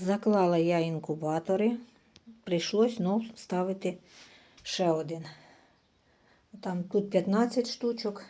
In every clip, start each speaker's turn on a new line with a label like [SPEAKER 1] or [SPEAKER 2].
[SPEAKER 1] Заклала я інкубатори. Прийшлось знов ставити ще один. Там тут 15 штучок,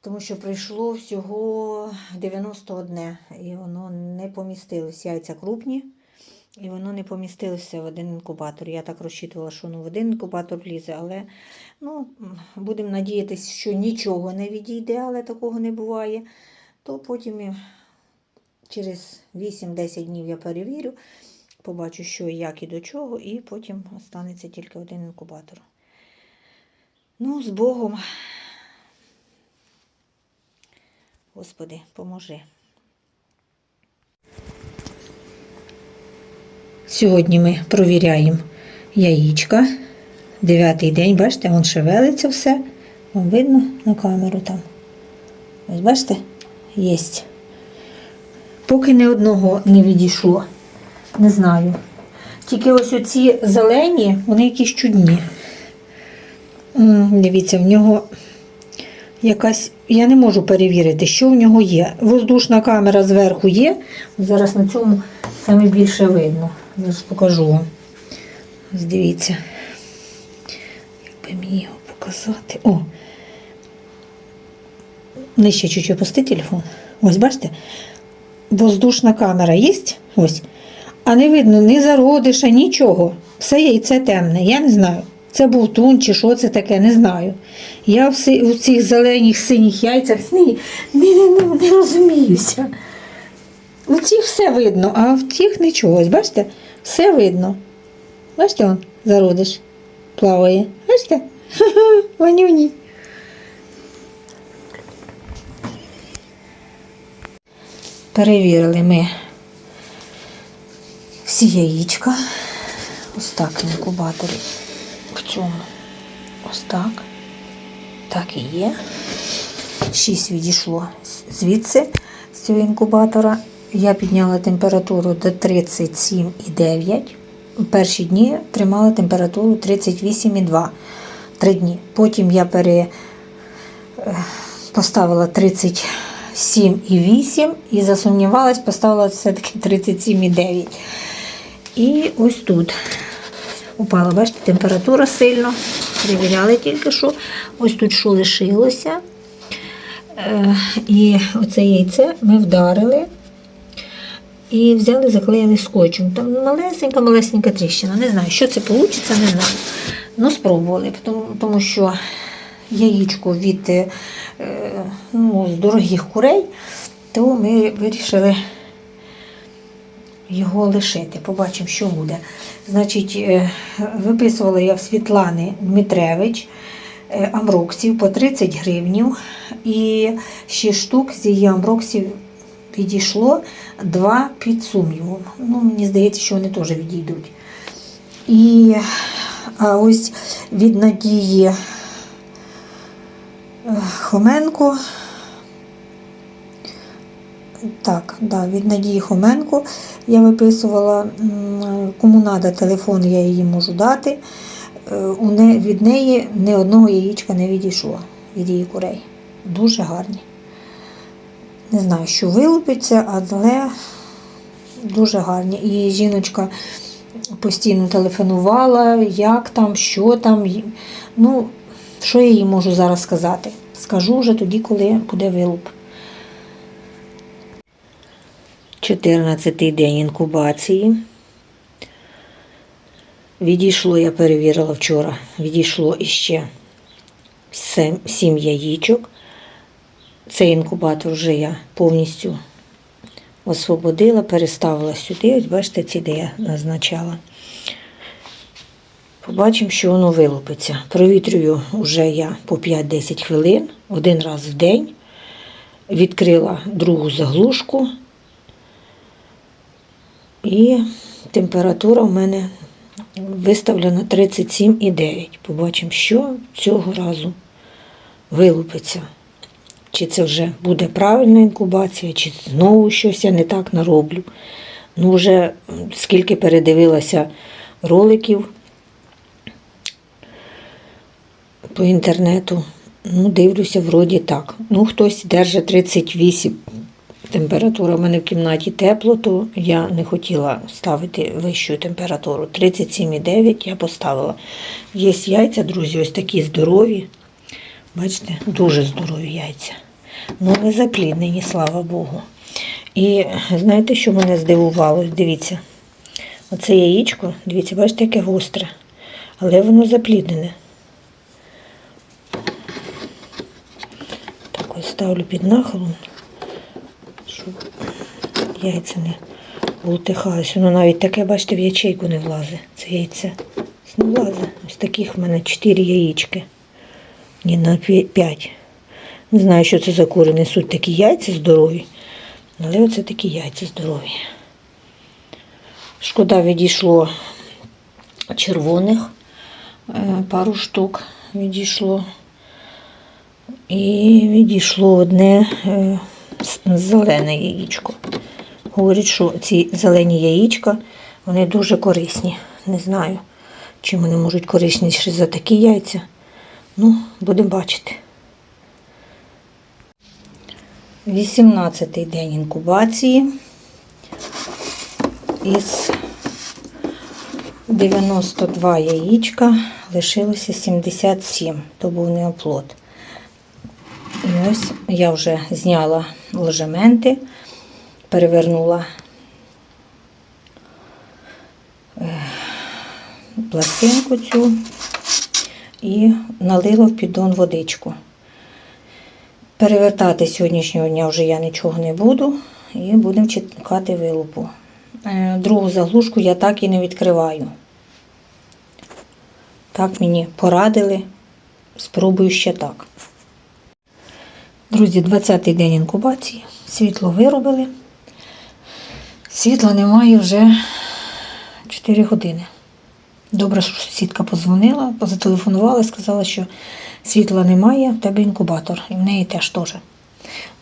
[SPEAKER 1] тому що прийшло всього 91 і воно не помістилось. Яйця крупні, і воно не помістилося в один інкубатор. Я так розчитувала, що воно в один інкубатор влізе, але ну, будемо надіятися, що нічого не відійде, але такого не буває. То потім через 8-10 днів я перевірю, побачу, що і як і до чого, і потім останеться тільки один інкубатор. Ну, з Богом. Господи, поможи. Сьогодні ми провіряємо яєчка. Дев'ятий день, бачите, вон шевелиться все. Вам видно на камеру там. Ось бачите, єсть. Поки ні одного не відійшло. Не знаю. Тільки ось оці зелені, вони якісь чудні. Дивіться, в нього якась. Я не можу перевірити, що в нього є. Воздушна камера зверху є. Зараз на цьому саме більше видно. Зараз покажу вам. Дивіться. Як би мені його показати. О! Нижче чуть-чуть опусти телефон. Ось бачите? Воздушна камера є? Ось. А не видно ні зародиша, нічого. Все яйце темне, я не знаю. Це був тун чи що це таке, не знаю. Я в, у цих зелених синіх яйцях не, не, не, не, не розуміюся. У цих все видно, а в тих нічого. Бачите? Все видно. Бачите, он зародиш плаває. Бачите? Ха-ха, Перевірили ми всі яєчка. Ось так в інкубаторі. В цьому. Ось так. Так і є. Шість відійшло звідси, з цього інкубатора. Я підняла температуру до 37,9. У перші дні тримала температуру 38,2 3 дні. Потім я пере... Е, поставила 30. 7,8 і засумнівалась, поставила все-таки 37,9. І ось тут упала, бачите, температура сильно. Перевіряли тільки що. Ось тут що лишилося. Е, і оце яйце ми вдарили. І взяли, заклеїли скотчем. Там малесенька-малесенька тріщина. Не знаю, що це вийде, не знаю. Ну, спробували, тому що яєчко від е, ну, з дорогих курей, то ми вирішили його лишити. Побачимо, що буде. Значить, е, виписувала я в Світлани Дмитревич е, амроксів по 30 гривнів. І 6 штук з її амроксів підійшло, два під сумнівом. Ну, мені здається, що вони теж відійдуть. І а ось від Надії Хоменко. Так, да, від Надії Хоменко я виписувала, кому треба телефон, я її можу дати. Е, У не, від неї ні одного яєчка не відійшло від її курей. Дуже гарні. Не знаю, що вилупиться, але дуже гарні. І жіночка постійно телефонувала, як там, що там. Ну, що я їй можу зараз сказати? Скажу вже тоді, коли буде вилуп. 14-й день інкубації. Відійшло, я перевірила вчора, відійшло іще 7 яєчок. Цей інкубатор вже я повністю освободила, переставила сюди. Ось бачите, ці, де я назначала. Побачимо, що воно вилупиться. Провітрюю вже я по 5-10 хвилин, один раз в день. Відкрила другу заглушку. І температура в мене виставлена 37,9. Побачимо, що цього разу вилупиться. Чи це вже буде правильна інкубація, чи знову щось я не так нароблю. Ну, вже скільки передивилася роликів по інтернету, ну, дивлюся, вроді так. Ну, хтось держить 38 температура в мене в кімнаті тепло, то я не хотіла ставити вищу температуру. 37,9 я поставила. Є яйця, друзі, ось такі здорові. Бачите, дуже здорові яйця. Ну, не запліднені, слава Богу. І знаєте, що мене здивувало? Дивіться, оце яєчко, дивіться, бачите, яке гостре, але воно запліднене. Так ось ставлю під нахилом, щоб яйця не бултихались. Воно навіть таке, бачите, в ячейку не влазить. Це яйце. Не влазить. Ось таких в мене 4 яєчки. Ні, на 5. Не знаю, що це за кури несуть такі яйця здорові. Але оце такі яйця здорові. Шкода відійшло червоних е, пару штук відійшло. І відійшло одне е, зелене яєчко. Говорять, що ці зелені яєчка вони дуже корисні. Не знаю, чим вони можуть корисніші за такі яйця. Ну, будемо бачити. 18-й день інкубації. Із 92 яєчка лишилося 77, то був неоплод. Ось я вже зняла ложементи, перевернула е, пластинку цю і налила в піддон водичку. Перевертати сьогоднішнього дня вже я нічого не буду і будемо чекати вилупу. Е, Другу заглушку я так і не відкриваю. Так мені порадили. Спробую ще так. Друзі, 20-й день інкубації. Світло виробили. Світла немає вже 4 години. Добре, що сусідка позвонила, позателефонувала сказала, що світла немає, в тебе інкубатор. І в неї теж теж.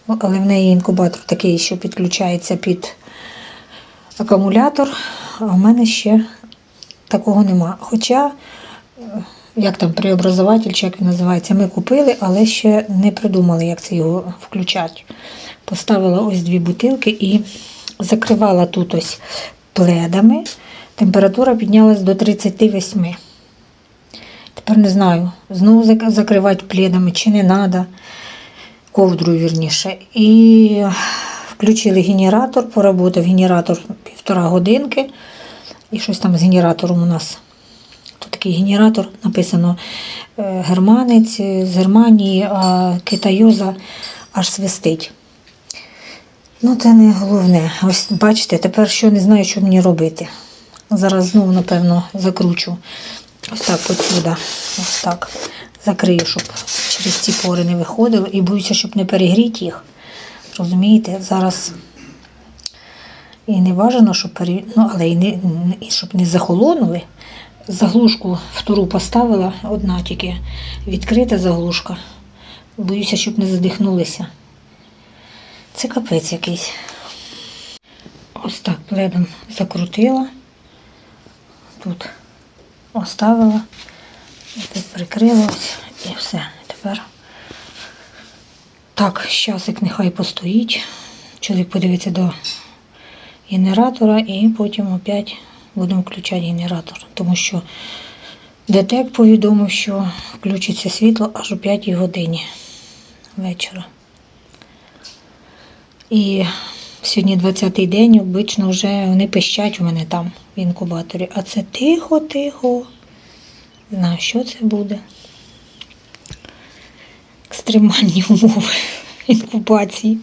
[SPEAKER 1] Але в неї інкубатор такий, що підключається під акумулятор, а в мене ще такого нема. Хоча, е, як там преобразователь, чи як він називається, ми купили, але ще не придумали, як це його включати. Поставила ось дві бутилки і закривала тут ось пледами. Температура піднялась до 38. Тепер не знаю, знову закривати пледами чи не треба, ковдрою вірніше. І включили генератор, поработав генератор півтора годинки. І щось там з генератором у нас. Такий генератор, написано е, германець з Германії, а китайоза аж свистить. Ну, це не головне. Ось бачите, тепер що не знаю, що мені робити. Зараз знову, напевно, закручу. Ось так отсюда. Ось так. Закрию, щоб через ці пори не виходило. І боюся, щоб не перегріти їх. Розумієте, зараз і не бажано, щоб пере... ну, але і, не... і щоб не захолонули. Заглушку втору поставила, одна тільки відкрита заглушка. Боюся, щоб не задихнулися. Це капець якийсь. Ось так пледом закрутила. Тут оставила. Тут прикрила і все. Тепер так, щасик нехай постоїть. Чоловік подивиться до генератора і потім опять будемо включати генератор. Тому що ДТЕК повідомив, що включиться світло аж о 5 годині вечора. І сьогодні 20-й день, обично вже вони пищать у мене там в інкубаторі. А це тихо-тихо. Знаю, що це буде. Екстремальні умови інкубації.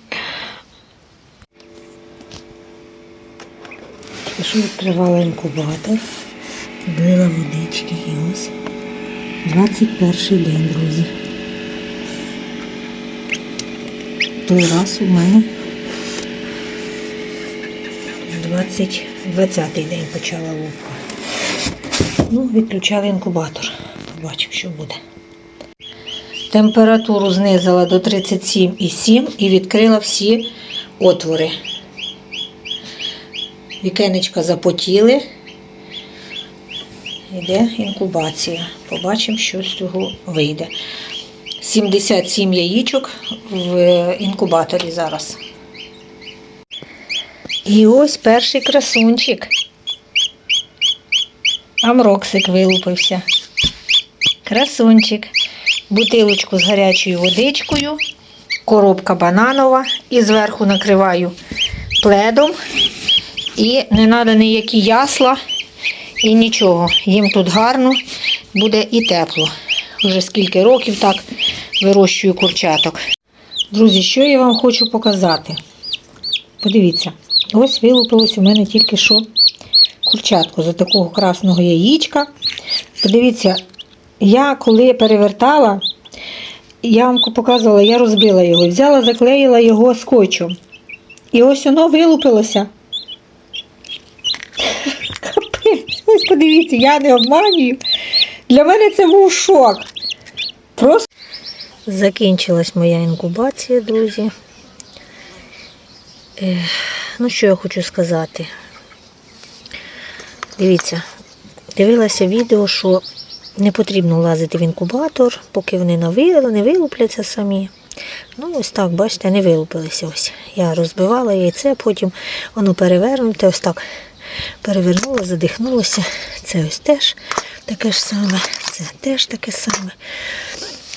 [SPEAKER 1] Що відкривала інкубатор, влила водички і ось 21 день, друзі. Той раз у мене 20, 20-й день почала лупка. Ну, відключали інкубатор. Побачимо, що буде. Температуру знизила до 37,7 і відкрила всі отвори. Вікенечка запотіли. Йде інкубація. Побачимо, що з цього вийде. 77 яєчок в інкубаторі зараз. І ось перший красунчик. Амроксик вилупився. Красунчик. Бутилочку з гарячою водичкою, коробка бананова і зверху накриваю пледом. І не треба ніякі ясла і нічого. Їм тут гарно буде і тепло. Вже скільки років так вирощую курчаток. Друзі, що я вам хочу показати? Подивіться, ось вилупилось у мене тільки що курчатку за такого красного яєчка. Подивіться, я коли перевертала, я вам показувала, я розбила його, взяла, заклеїла його скотчем. І ось воно вилупилося. Капець, ось подивіться, я не обманюю. Для мене це був шок. Просто закінчилась моя інкубація, друзі. Ну, що я хочу сказати? Дивіться, дивилася відео, що не потрібно лазити в інкубатор, поки вони не не вилупляться самі. Ну, ось так, бачите, не вилупилися. Ось. Я розбивала яйце, потім воно перевернуте, ось так перевернула, задихнулося. Це ось теж таке ж саме, це теж таке саме.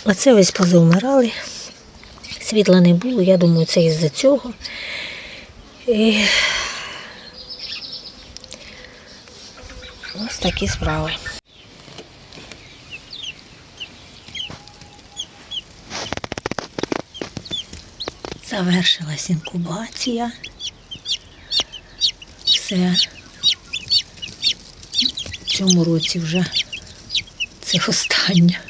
[SPEAKER 1] А це ось позавмирали. Світла не було, я думаю, це із-за цього. І... Ось такі справи. Завершилась інкубація. Все. Цьому році вже це останнє.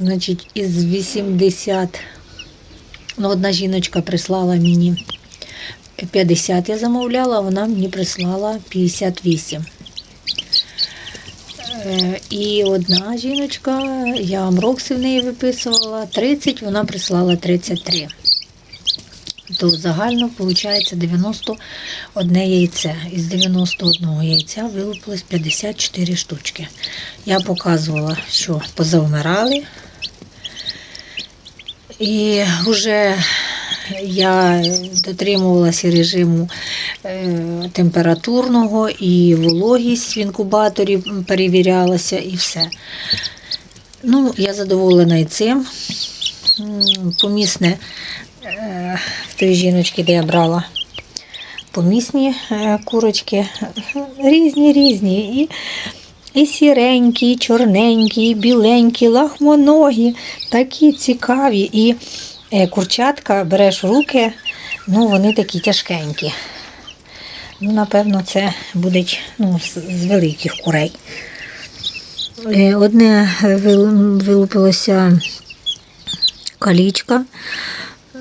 [SPEAKER 1] Значить, із 80. Ну, одна жіночка прислала мені 50 я замовляла, вона мені прислала 58. Е, І одна жіночка, я амрокси в неї виписувала 30, вона прислала 33. То загально виходить 91 яйце. Із 91 яйця вилупилось 54 штучки. Я показувала, що позавмирали. І вже я дотримувалася режиму е, температурного і вологість в інкубаторі перевірялася і все. Ну, я задоволена і цим. Помісне в той жіночці, де я брала помісні е, курочки, різні, різні. І і сіренькі, і чорненькі, і біленькі, лахмоногі, такі цікаві. І е, курчатка береш руки, ну вони такі тяжкенькі. Ну, напевно, це будуть ну, з, з великих курей. Е, Одне вилупилося калічка,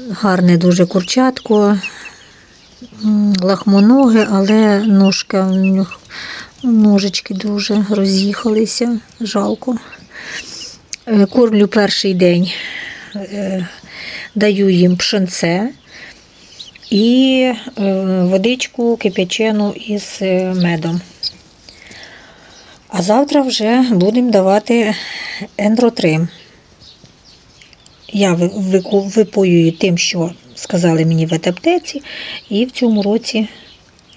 [SPEAKER 1] гарне дуже курчатко, м, лахмоноге, але ножка в них Ножички дуже роз'їхалися, жалко. Е, Кормлю перший день, е, даю їм пшенце і е, водичку кип'ячену із медом. А завтра вже будемо давати ендротрим. Я випоюю тим, що сказали мені в ветаптеці, і в цьому році,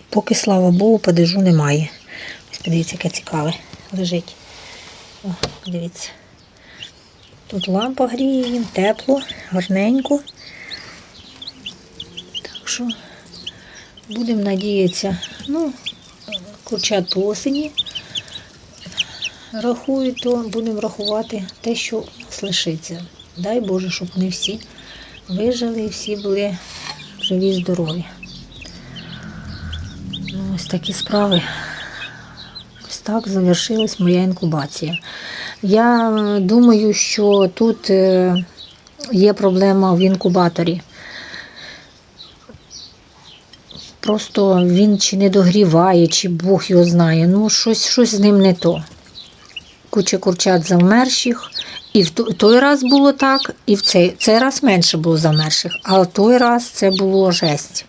[SPEAKER 1] поки слава Богу, падежу немає. Ось подивіться, яке цікаве лежить. О, дивіться. Тут лампа гріє їм, тепло, гарненько. Так що будемо надіятися, ну, курчат по осені рахую, то будемо рахувати те, що лишиться. Дай Боже, щоб вони всі вижили і всі були живі, і здорові. Ну, ось такі справи. Ось так завершилась моя інкубація. Я е, думаю, що тут е, є проблема в інкубаторі. Просто він чи не догріває, чи Бог його знає. Ну, щось, щось з ним не то. Куча курчат завмерших. І в той раз було так, і в цей, цей раз менше було замерших, а в той раз це було жесть.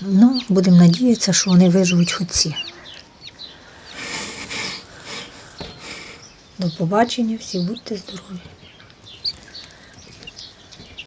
[SPEAKER 1] Ну, будемо надіятися, що вони виживуть хоч. До побачення, всі будьте здорові.